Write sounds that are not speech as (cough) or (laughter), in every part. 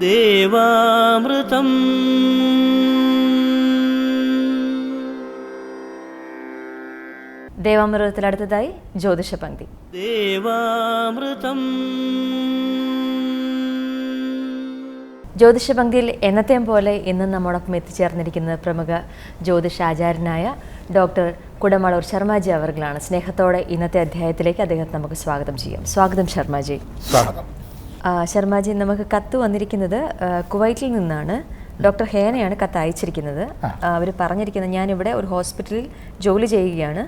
ദേവാമൃതം. ദേവാമൃതത്തിൽ അടുത്തതായി ജ്യോതിഷ പങ്ക്തി ദേവാമൃതം. ജ്യോതിഷ പങ്ക്തിയിൽ എന്നത്തെയും പോലെ ഇന്നും നമ്മോടൊപ്പം എത്തിച്ചേർന്നിരിക്കുന്നത് പ്രമുഖ ജ്യോതിഷാചാര്യനായ ഡോക്ടർ കുടമളൂർ ശർമ്മജി അവർകളാണ്. സ്നേഹത്തോടെ ഇന്നത്തെ അധ്യായത്തിലേക്ക് അദ്ദേഹത്തെ നമുക്ക് സ്വാഗതം ചെയ്യാം. സ്വാഗതം ശർമ്മജി. സ്വാഗതം. ആ, ശർമാജി നമുക്ക് കത്ത് വന്നിരിക്കുന്നത് കുവൈറ്റിൽ നിന്നാണ്. ഡോക്ടർ ഹേനയാണ് കത്ത് അയച്ചിരിക്കുന്നത്. അവർ പറഞ്ഞിരിക്കുന്നത് ഞാനിവിടെ ഒരു ഹോസ്പിറ്റലിൽ ജോലി ചെയ്യുകയാണ്.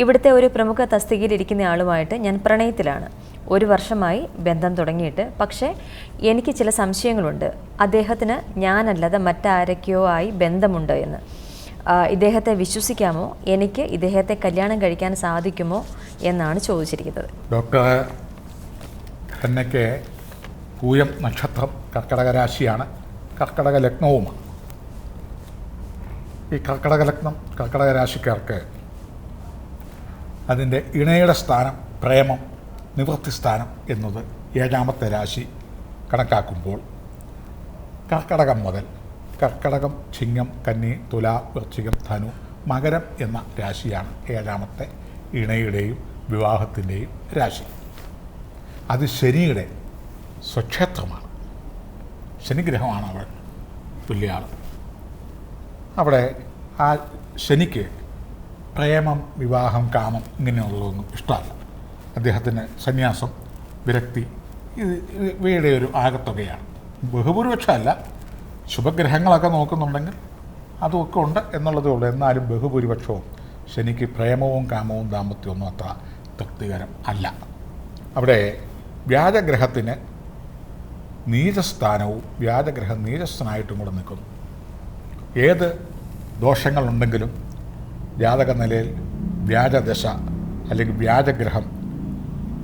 ഇവിടുത്തെ ഒരു പ്രമുഖ തസ്തികയിൽ ഇരിക്കുന്ന ആളുമായിട്ട് ഞാൻ പ്രണയത്തിലാണ്. ഒരു വർഷമായി ബന്ധം തുടങ്ങിയിട്ട്. പക്ഷേ എനിക്ക് ചില സംശയങ്ങളുണ്ട്. അദ്ദേഹത്തിന് ഞാനല്ലാതെ മറ്റാരൊക്കെയോ ആയി ബന്ധമുണ്ടോ എന്ന്. ഇദ്ദേഹത്തെ വിശ്വസിക്കാമോ? എനിക്ക് ഇദ്ദേഹത്തെ കല്യാണം കഴിക്കാൻ സാധിക്കുമോ? എന്നാണ് ചോദിച്ചിരിക്കുന്നത്. ഡോക്ടർ പൂയം നക്ഷത്രം കർക്കടക രാശിയാണ് കർക്കടക ലഗ്നവുമാണ് ഈ കർക്കടക ലഗ്നം കർക്കടക രാശിക്കാർക്ക് അതിന്റെ ഇണയുടെ സ്ഥാനം പ്രേമം നിവൃത്തി സ്ഥാനം എന്നത് ഏഴാമത്തെ രാശി കണക്കാക്കുമ്പോൾ കർക്കടകം മുതൽ കർക്കടകം ചിങ്ങം കന്നി തുല വൃശ്ചികം ധനു മകരം എന്ന രാശിയാണ് ഏഴാമത്തെ ഇണയുടെയും വിവാഹത്തിന്റെയും രാശി. അത് ശനിയുടെ സ്വക്ഷേത്രമാണ്. ശനിഗ്രഹമാണ് അവൾ തുല്യാൾ അവിടെ ആ ശനിക്ക് പ്രേമം വിവാഹം കാമം ഇങ്ങനെയുള്ളതൊന്നും ഇഷ്ടമല്ല. അദ്ദേഹത്തിന് സന്യാസം വിരക്തി ഇത് ഇവയുടെ ഒരു ആകത്തുകയാണ്. ബഹുഭൂരിപക്ഷമല്ല. ശുഭഗ്രഹങ്ങളൊക്കെ നോക്കുന്നുണ്ടെങ്കിൽ അതുമൊക്കെ ഉണ്ട് എന്നുള്ളതേ ഉള്ളൂ. എന്നാലും ബഹുഭൂരിപക്ഷവും ശനിക്ക് പ്രേമവും കാമവും ദാമ്പത്യമൊന്നും അത്ര തൃപ്തികരം അല്ല. അവിടെ വ്യാജഗ്രഹത്തിന് നീചസ്ഥാനവും വ്യാജഗ്രഹം നീചസ്ഥനായിട്ടും കൂടെ നിൽക്കുന്നു. ഏത് ദോഷങ്ങളുണ്ടെങ്കിലും ജാതക നിലയിൽ വ്യാജദശ അല്ലെങ്കിൽ വ്യാജഗ്രഹം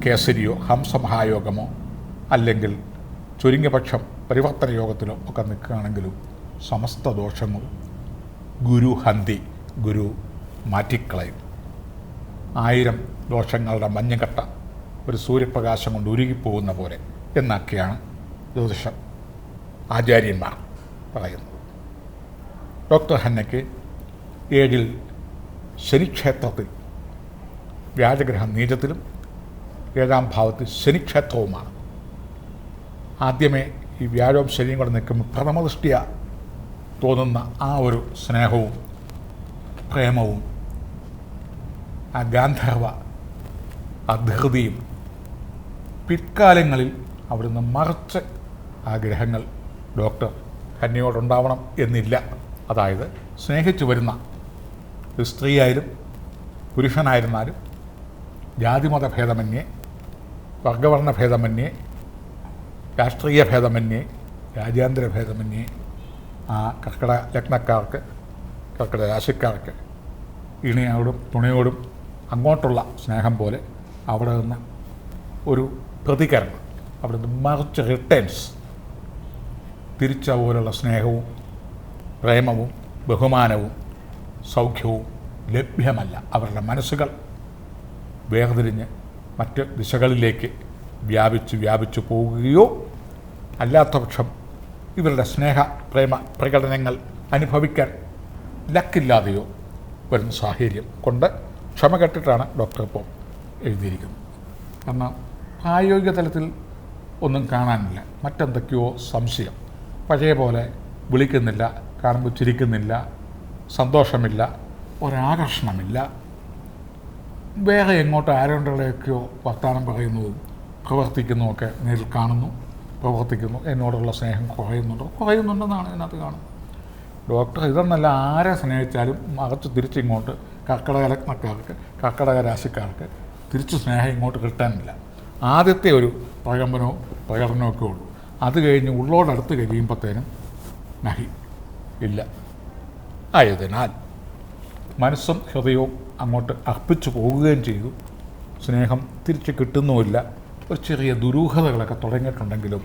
കേസരിയോ ഹംസമഹായോഗമോ അല്ലെങ്കിൽ ചുരുങ്ങിയപക്ഷം പരിവർത്തന യോഗത്തിലോ ഒക്കെ നിൽക്കുകയാണെങ്കിലും സമസ്ത ദോഷങ്ങളും ഗുരു ഹന്തി ഗുരു മാറ്റിക്കളയും. ആയിരം ദോഷങ്ങളുടെ മഞ്ഞുകട്ട ഒരു സൂര്യപ്രകാശം കൊണ്ട് ഉരുകിപ്പോകുന്ന പോലെ എന്നൊക്കെയാണ് ജ്യോതിഷം ആചാര്യന്മാർ പറയുന്നു. ഡോക്ടർ ഹന്നയ്ക്ക് ഏഴിൽ ശനിക്ഷേത്രത്തിൽ വ്യാജഗ്രഹം നീചത്തിലും ഏഴാം ഭാവത്തിൽ ശനിക്ഷേത്രവുമാണ്. ആദ്യമേ ഈ വ്യാഴവും ശനിയും കൂടെ നിൽക്കുമ്പോൾ പ്രഥമദൃഷ്ടിയ തോന്നുന്ന ആ ഒരു സ്നേഹവും പ്രേമവും ആ ഗാന്ധർവ അധൃതിയും പിൽക്കാലങ്ങളിൽ അവിടുന്ന് മറിച്ച് ആ ഗ്രഹങ്ങൾ ഡോക്ടർ കന്യയോടുണ്ടാവണം എന്നില്ല. അതായത് സ്നേഹിച്ചു വരുന്ന ഒരു സ്ത്രീയായാലും പുരുഷനായിരുന്നാലും ജാതിമത ഭേദമന്യേ വർഗവർണ ഭേദമന്യേ രാഷ്ട്രീയ ഭേദമന്യേ രാജ്യാന്തര ഭേദമന്യേ ആ കർക്കിട ലഗ്നക്കാർക്ക് കർക്കിട രാശിക്കാർക്ക് ഇണയോടും തുണയോടും അങ്ങോട്ടുള്ള സ്നേഹം പോലെ അവിടെ നിന്ന് ഒരു പ്രതികരണം അവിടെ നിന്ന് മറിച്ച് റിട്ടേൺസ് തിരിച്ച പോലുള്ള സ്നേഹവും പ്രേമവും ബഹുമാനവും സൗഖ്യവും ലഭ്യമല്ല. അവരുടെ മനസ്സുകൾ വേർതിരിഞ്ഞ് മറ്റ് ദിശകളിലേക്ക് വ്യാപിച്ച് വ്യാപിച്ചു പോവുകയോ അല്ലാത്തപക്ഷം ഇവരുടെ സ്നേഹ പ്രേമ പ്രകടനങ്ങൾ അനുഭവിക്കാൻ ലക്കില്ലാതെയോ വരുന്ന സാഹചര്യം കൊണ്ട് ക്ഷമ കെട്ടിട്ടാണ് ഡോക്ടർ ഇപ്പോൾ എഴുതിയിരിക്കുന്നത്. കാരണം പ്രായോഗിക തലത്തിൽ ഒന്നും കാണാനില്ല. മറ്റെന്തൊക്കെയോ സംശയം. പഴയ പോലെ വിളിക്കുന്നില്ല കാണുമ്പോൾ ചിരിക്കുന്നില്ല സന്തോഷമില്ല ഒരാകർഷണമില്ല. വേറെ എങ്ങോട്ട് ആരോടുടെയൊക്കെയോ വർത്തമാനം പറയുന്നതും പ്രവർത്തിക്കുന്നതുമൊക്കെ നേരിൽ കാണുന്നു പ്രവർത്തിക്കുന്നു. എന്നോടുള്ള സ്നേഹം കുറയുന്നുണ്ടോ? കുറയുന്നുണ്ടെന്നാണ് ഇതിനകത്ത് കാണുന്നത്. ഡോക്ടർ ഇതെന്നല്ല ആരെ സ്നേഹിച്ചാലും മറച്ച് തിരിച്ചിങ്ങോട്ട് കർക്കിടക ലഗ്നക്കാർക്ക് കർക്കിടക രാശിക്കാർക്ക് തിരിച്ചു സ്നേഹം ഇങ്ങോട്ട് കിട്ടാനില്ല. ആദ്യത്തെ ഒരു പ്രകമ്പനവും പ്രകടനമൊക്കെ ഉള്ളൂ. അത് കഴിഞ്ഞ് ഉള്ളോടടുത്ത് കഴിയുമ്പോഴത്തേനും നഹി ഇല്ല. ആയതിനാൽ മനസ്സും ഹൃദയവും അങ്ങോട്ട് അർപ്പിച്ചു പോകുകയും ചെയ്തു. സ്നേഹം തിരിച്ച് കിട്ടുന്നുമില്ല. ഒരു ചെറിയ ദുരൂഹതകളൊക്കെ തുടങ്ങിയിട്ടുണ്ടെങ്കിലും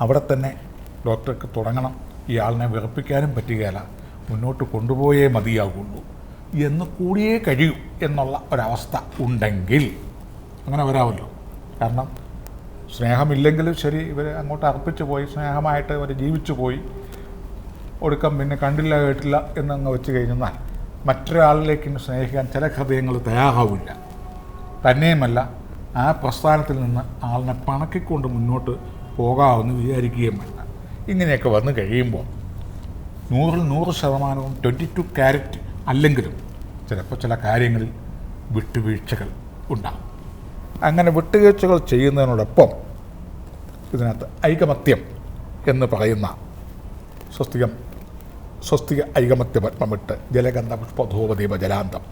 അവിടെ തന്നെ ഡോക്ടർക്ക് തുടങ്ങണം. ഇയാളിനെ വിറപ്പിക്കാനും പറ്റുകയില്ല. മുന്നോട്ട് കൊണ്ടുപോയേ മതിയാകുള്ളൂ എന്ന് കൂടിയേ കഴിയൂ എന്നുള്ള ഒരവസ്ഥ ഉണ്ടെങ്കിൽ അങ്ങനെ വരാമല്ലോ. കാരണം സ്നേഹമില്ലെങ്കിലും ശരി ഇവർ അങ്ങോട്ട് അർപ്പിച്ചു പോയി സ്നേഹമായിട്ട് അവർ ജീവിച്ചു പോയി. ഒടുക്കം പിന്നെ കണ്ടില്ല കേട്ടില്ല എന്നങ്ങ് വെച്ച് കഴിഞ്ഞാൽ മറ്റൊരാളിലേക്ക് സ്നേഹിക്കാൻ ചില ഹൃദയങ്ങൾ തയ്യാറാവില്ല. തന്നെയുമല്ല ആ പ്രസ്ഥാനത്തിൽ നിന്ന് ആളിനെ പണക്കിക്കൊണ്ട് മുന്നോട്ട് പോകാമെന്ന് വിചാരിക്കുകയും വേണ്ട. ഇങ്ങനെയൊക്കെ വന്നു കഴിയുമ്പോൾ നൂറിൽ നൂറ് ശതമാനവും ട്വന്റി ടു ക്യാരറ്റ് അല്ലെങ്കിലും ചിലപ്പോൾ ചില കാര്യങ്ങളിൽ വിട്ടുവീഴ്ചകൾ ഉണ്ടാകും. അങ്ങനെ വിട്ടുവീഴ്ചകൾ ചെയ്യുന്നതിനോടൊപ്പം ഇതിനകത്ത് ഐകമത്യം എന്ന് പറയുന്ന സ്വസ്തികം സ്വസ്തിക ഐകമത്യ പത്മമിട്ട് ജലഗന്ധ പുഷ്പധൂപദീപ ജലാന്തം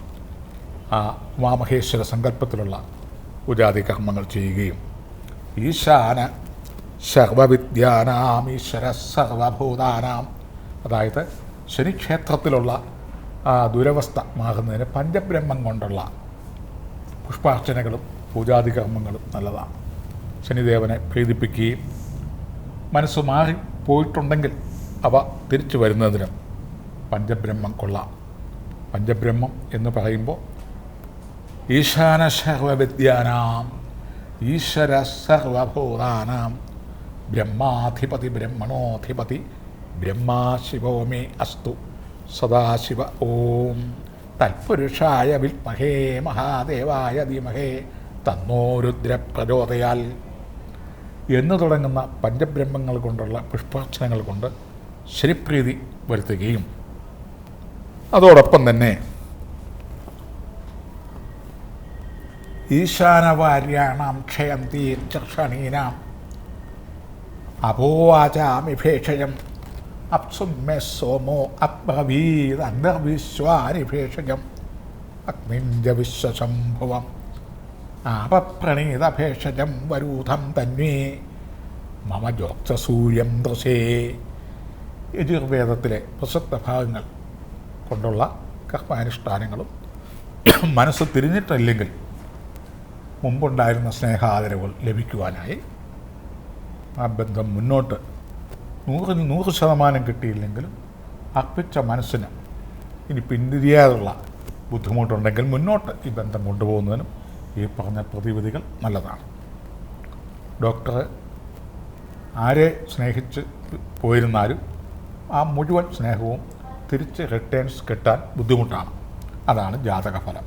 ആ ഉമാമഹേശ്വര സങ്കല്പത്തിലുള്ള ഉജാതി കർമ്മങ്ങൾ ചെയ്യുകയും ഈശാന സർവവിദ്യാനാം ഈശ്വര സർവഭൂതാനാം അതായത് ശനിക്ഷേത്രത്തിലുള്ള ദുരവസ്ഥ മാറുന്നതിന് പഞ്ചബ്രഹ്മം കൊണ്ടുള്ള പുഷ്പാർച്ചനകളും പൂജാതി കർമ്മങ്ങളും നല്ലതാണ്. ശനിദേവനെ പ്രീതിപ്പിക്കുകയും മനസ്സ് മാറി പോയിട്ടുണ്ടെങ്കിൽ അവ തിരിച്ചു വരുന്നതിന് പഞ്ചബ്രഹ്മം കൊള്ളാം. പഞ്ചബ്രഹ്മം എന്ന് പറയുമ്പോൾ ഈശാന സർവവിദ്യാനാം ഈശ്വര സർവഭൂതാനാം ബ്രഹ്മാധിപതി ബ്രഹ്മണോധിപതി ബ്രഹ്മാ ശിവോ മേ അസ്തു സദാശിവ ഓം. തൽപുരുഷായ വിത്മഹേ മഹാദേവായ ധീമഹേ തന്നോ രുദ്ര പ്രചോദയാൽ എന്ന് തുടങ്ങുന്ന പഞ്ചബ്രഹ്മങ്ങൾ കൊണ്ടുള്ള പുഷ്പാർച്ചനകൾ കൊണ്ട് ശരിപ്രീതി വരുത്തുകയും അതോടൊപ്പം തന്നെ ഈശാനവാര്യാണാം ക്ഷയന്തി ചർഷണീനാം അപോവാചാമിഭേഷയം അപ്സുമേ സോമോ അബ്രവീത് അന്ധവിശ്വാനിഭേഷയം അഗ്നിഞ്ച വിശ്വസംഭവം ആപപ്രണീതഭേഷജം വരൂഥം തന്വേ. മമ ജോക്സസൂര്യം ദൃശേ. യജുർവേദത്തിലെ പ്രസക്ത ഭാഗങ്ങൾ കൊണ്ടുള്ള കർമാനുഷ്ഠാനങ്ങളും (coughs) മനസ്സ് തിരിഞ്ഞിട്ടില്ലെങ്കിൽ മുമ്പുണ്ടായിരുന്ന സ്നേഹാദരവുകൾ ലഭിക്കുവാനായി ആ ബന്ധം മുന്നോട്ട് നൂറിൽ നൂറ് ശതമാനം കിട്ടിയില്ലെങ്കിലും അർപ്പിച്ച മനസ്സിന് ഇനി പിന്തിരിയാതുള്ള ബുദ്ധിമുട്ടുണ്ടെങ്കിൽ മുന്നോട്ട് ഈ ബന്ധം കൊണ്ടുപോകുന്നതിനും ഈ പറഞ്ഞ പ്രതിവിധികൾ നല്ലതാണ്. ഡോക്ടർ ആരെ സ്നേഹിച്ച് പോയിരുന്നാലും ആ മുഴുവൻ സ്നേഹവും തിരിച്ച് റിട്ടേൺസ് കിട്ടാൻ ബുദ്ധിമുട്ടാണ്. അതാണ് ജാതകഫലം.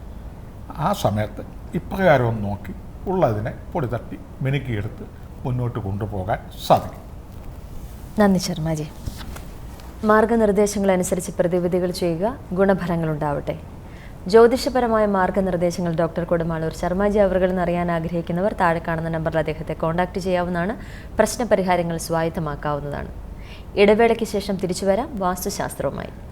ആ സമയത്ത് ഇപ്രകാരം നോക്കി ഉള്ളതിനെ പൊടി തട്ടി മിനുക്കിയെടുത്ത് മുന്നോട്ട് കൊണ്ടുപോകാൻ സാധിക്കും. നന്ദി ശർമ്മജി. മാർഗനിർദ്ദേശങ്ങൾ അനുസരിച്ച് പ്രതിവിധികൾ ചെയ്യുക ഗുണഫലങ്ങൾ ഉണ്ടാവട്ടെ. ജ്യോതിഷപരമായ മാർഗനിർദ്ദേശങ്ങൾ ഡോക്ടർ കൊടുമാളൂർ ശർമ്മജി അവറുകളിൽ അറിയാൻ ആഗ്രഹിക്കുന്നവർ താഴെ കാണുന്ന നമ്പറിൽ അദ്ദേഹത്തെ കോൺടാക്റ്റ് ചെയ്യാവുന്നതാണ്. പ്രശ്നപരിഹാരങ്ങൾ സ്വായത്തമാക്കാവുന്നതാണ്. ഇടവേളയ്ക്ക് ശേഷം തിരിച്ചു വരാം. വാസ്തുശാസ്ത്രവുമായി.